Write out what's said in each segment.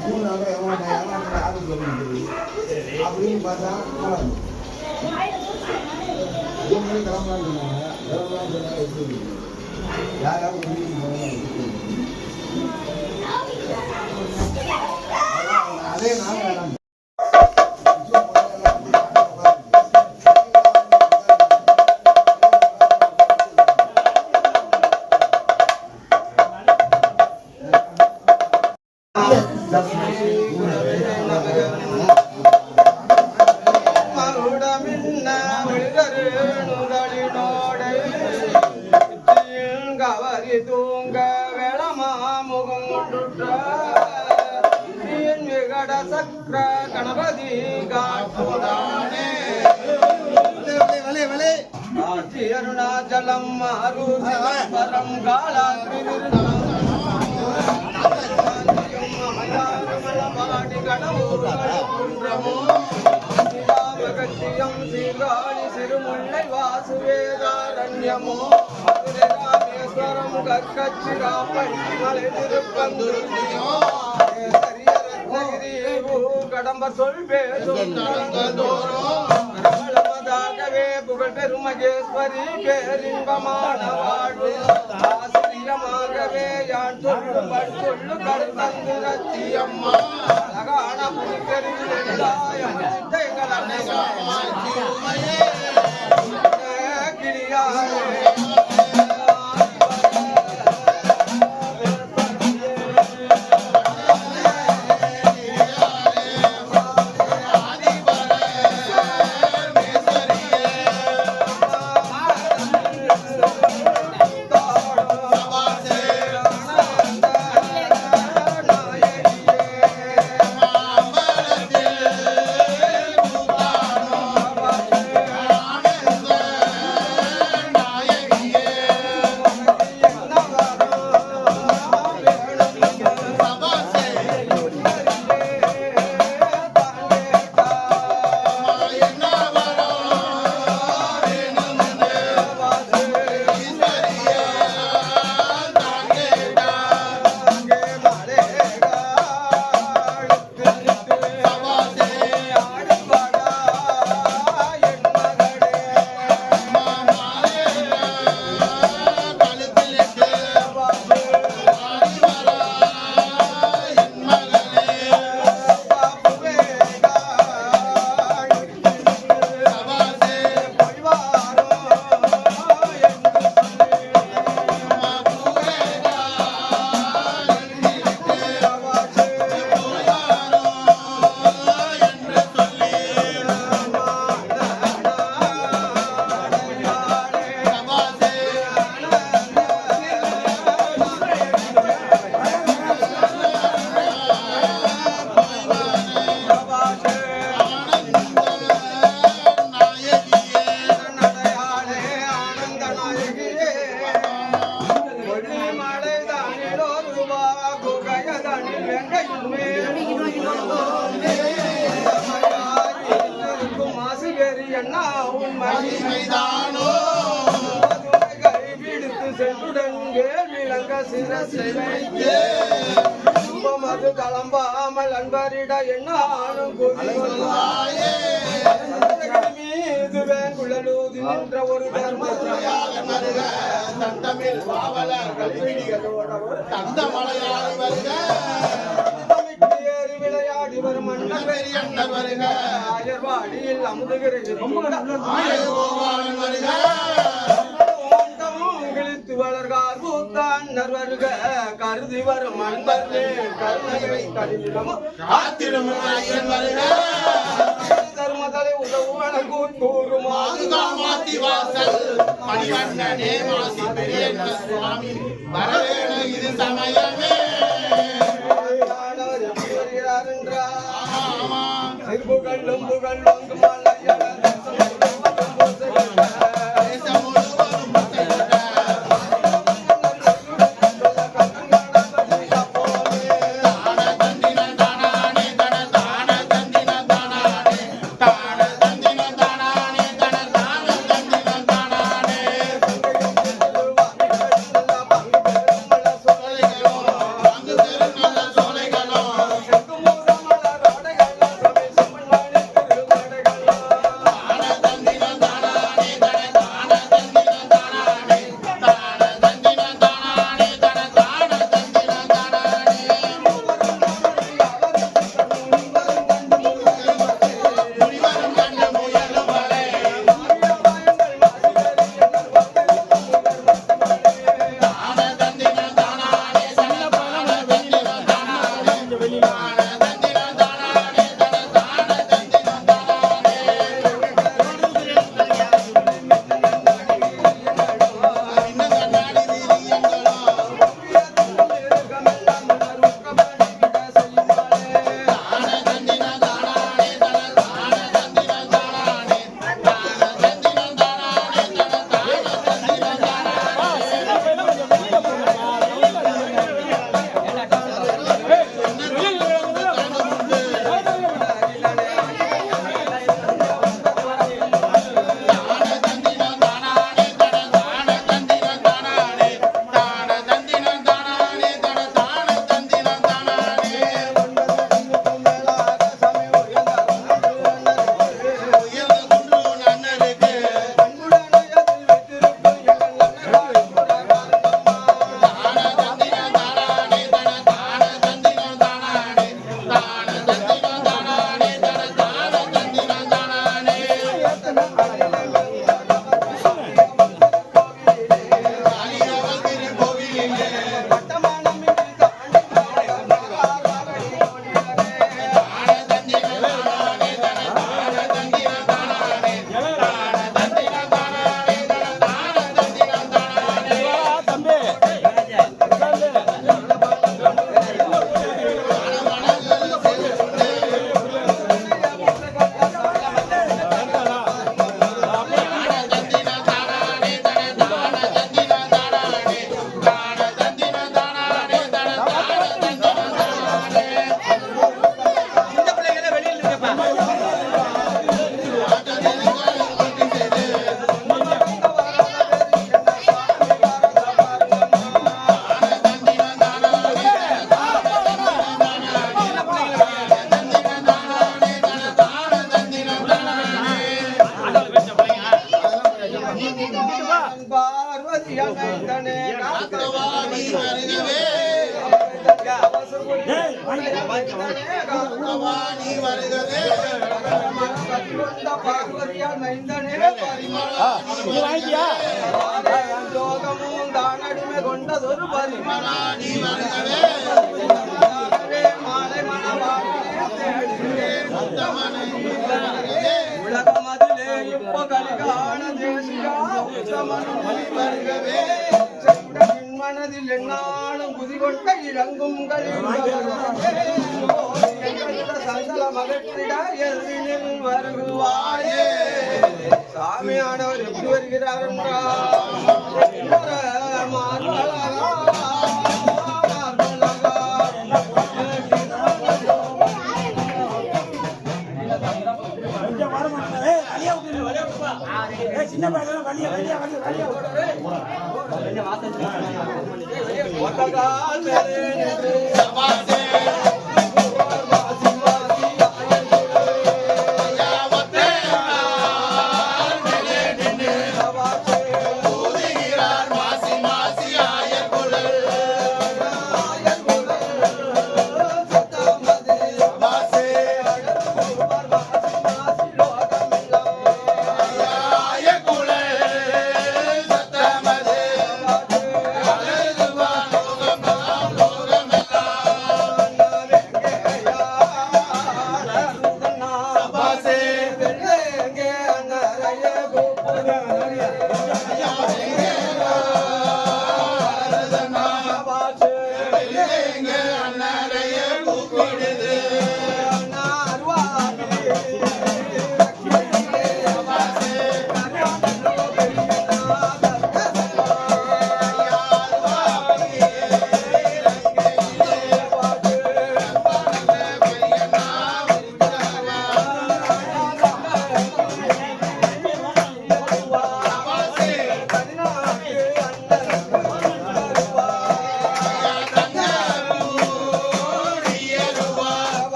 மூணு நாள் அப்படின்னு பார்த்தா மூணு மணி கிளம்பலான்னு சொன்னாங்க கிளம்பலான்னு சொன்னாங்க எப்படி யாராவது அதே நான் வேணாம் వక్ర గణపతి అరుణాచలం మారు పరం గాళ వాసువేదారణ్యము రామేశ్వరం కచ్చి రామ మలెదిరు పందురు கடம்ப சொல் பிரபலமதாகவே புகழ் பெருமகேஸ்வரி பேரின்பமான வாழ்வு. ஆசிரியமாகவே யான் சொல்லும் சொல்லு கருத்தந்து அழகான என்ன தந்தமிழ் பாவலர்கள். தந்த மலையாளி வருக விளையாடி வரும் பெரியண்ண வருக. ஆயர்வாடியில் அமுதுகிறது ஆயகோபாலன் வருக. கிழித்து வளர்கார் கருதி வரும் அன்பர்லே கருணையை கடிதமும் வருக. தர்மதலை உதவுவன கூத்தூருமா மாதுகாமாத்தி வாசல் மணிவண்ணனே மாசி பெரியண்ண சுவாமி வரவேண இது சமயமே ஆமா புகழும் புகழும் மனதில் என்னாலும் குதிகொண்ட இழங்கும் சந்தல மகற்றிட எதிரில் வருவாயே. சாமியானவர் எப்படி வருகிறார் என்றால் சின்ன பையன்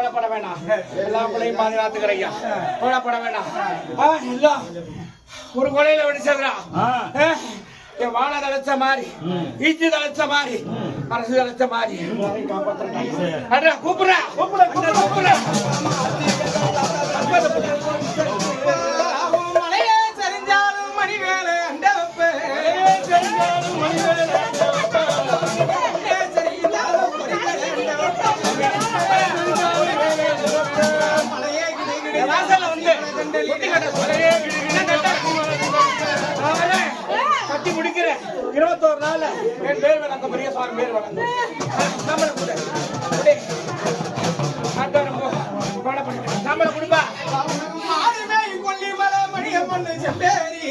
கவலைப்பட வேணாம். எல்லா பிள்ளையும் பாதுகாத்துக்கிறேன் ஐயா. கவலைப்பட வேணாம். எல்லாம் ஒரு கொலையில வெடிச்சிடுறான் என் வாழ தலைச்ச மாதிரி ஈச்சு தலைச்ச மாதிரி அரசு தலைச்ச மாதிரி. எல்லாரையும் காப்பாத்துறேன். அண்ணா, கட்டி முடிக்கிறேன் இருபத்தோரு நாள்ல என் பேர் வணக்கம் பெரிய சுவாமி பேர் வணக்கம் சம்பளம் கொடு கொடு. ஆட்டோரம் போ. கொடை பண்ணிட்டு. சம்பளம் கொடுப்பா மாடுமே கொல்லிமலை மணியம்மன் செம்பேரி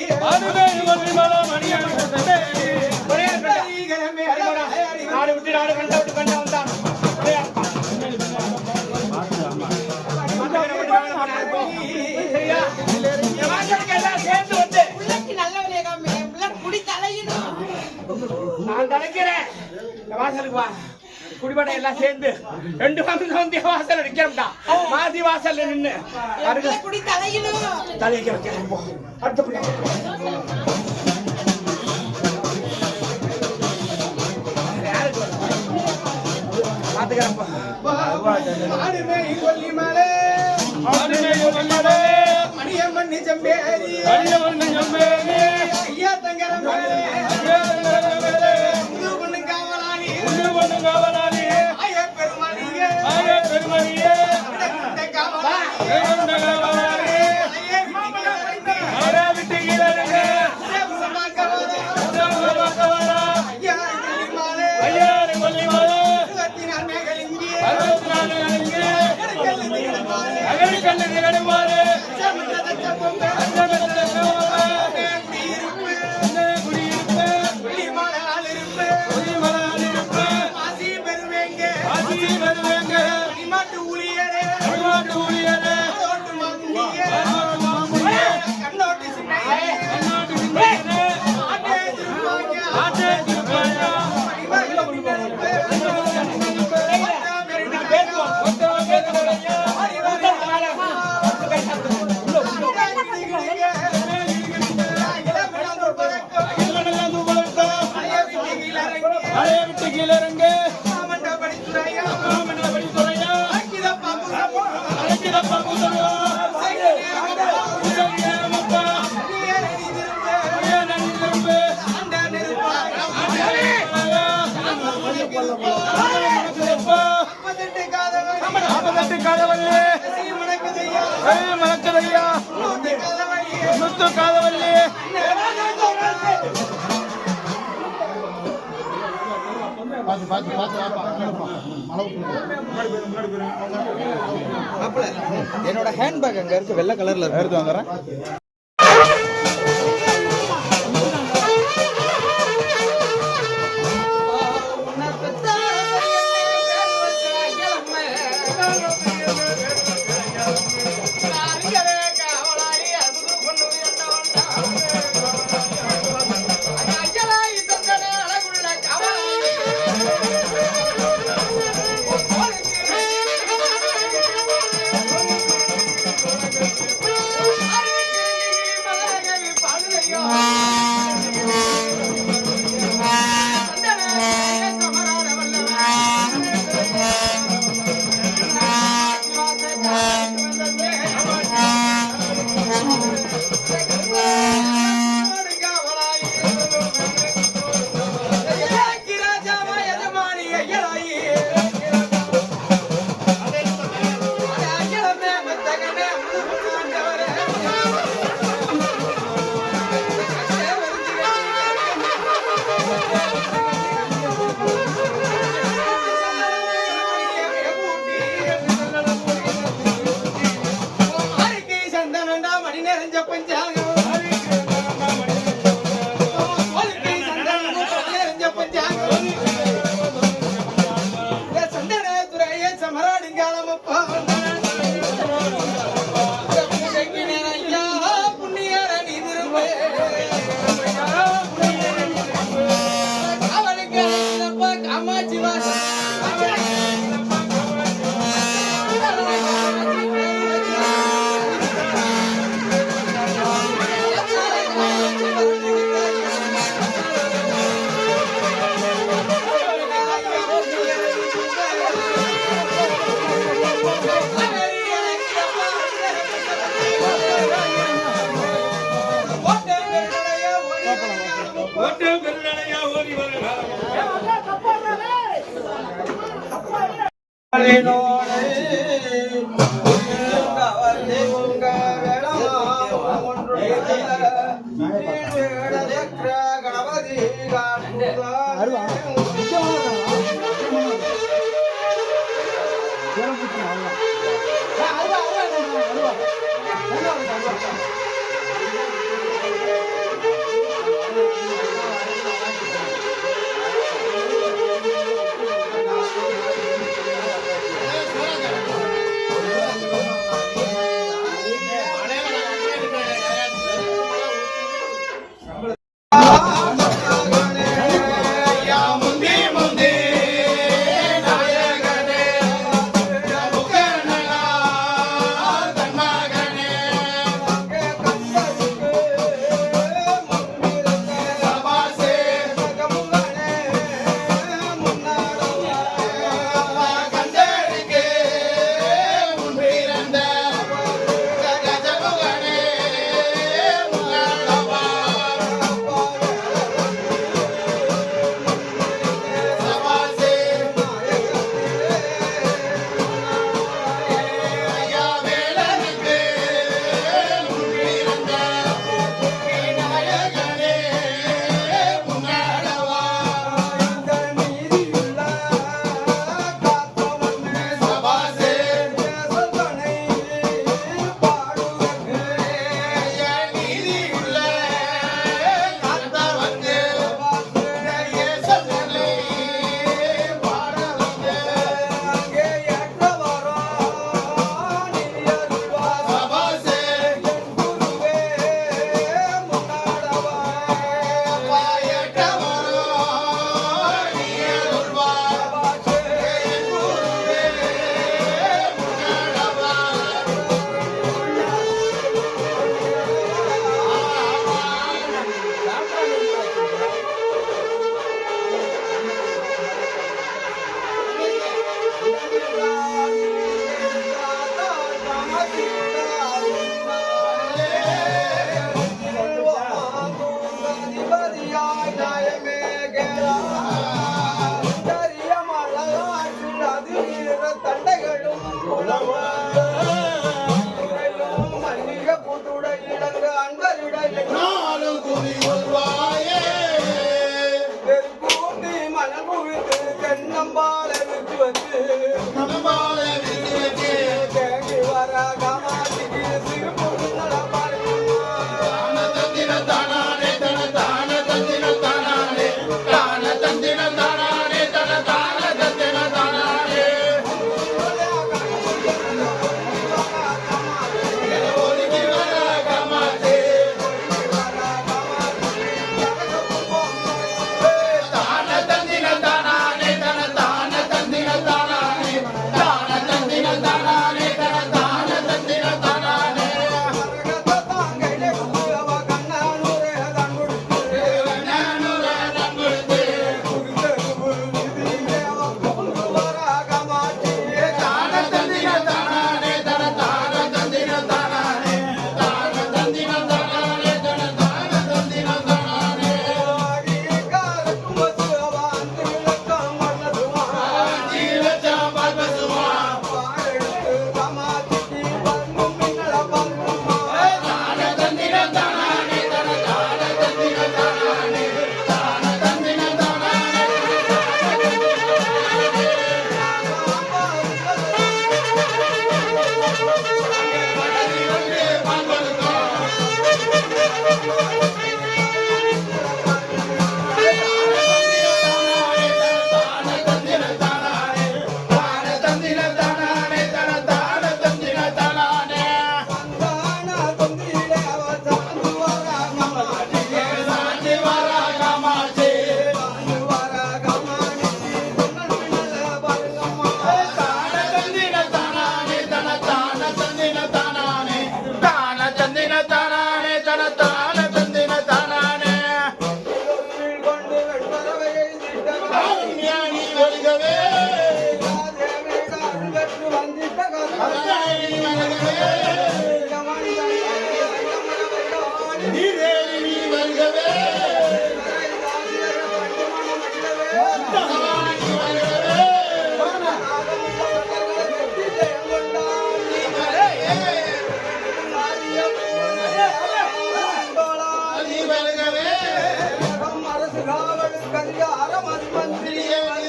ஒரே ஒரு கட்டம். நாடு விட்டு நாடு கண்ட விட்டு கண்ட குடிபடை எல்லாம் சேர்ந்து ரெண்டு என் வாசல்ல நிக்கிறோம்டா மாசி வாசல்ல நின்னு. குடி தலையணும் தலைக்கு வைக்கிறேன் அடுத்த பிள்ளை. மணியம்மன் ஐயா தங்கரம் காவலாளி. பெருமாளியே Bye. தலையை விட்டு கீழே இறங்க காதவல்லி மணக்குதையா முத்து காதவல்லி என்னோட ஹேண்ட்பேக் அங்க இருக்கு வெள்ளை கலர்ல எடுத்து வந்துடுறேன்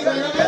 Thank you.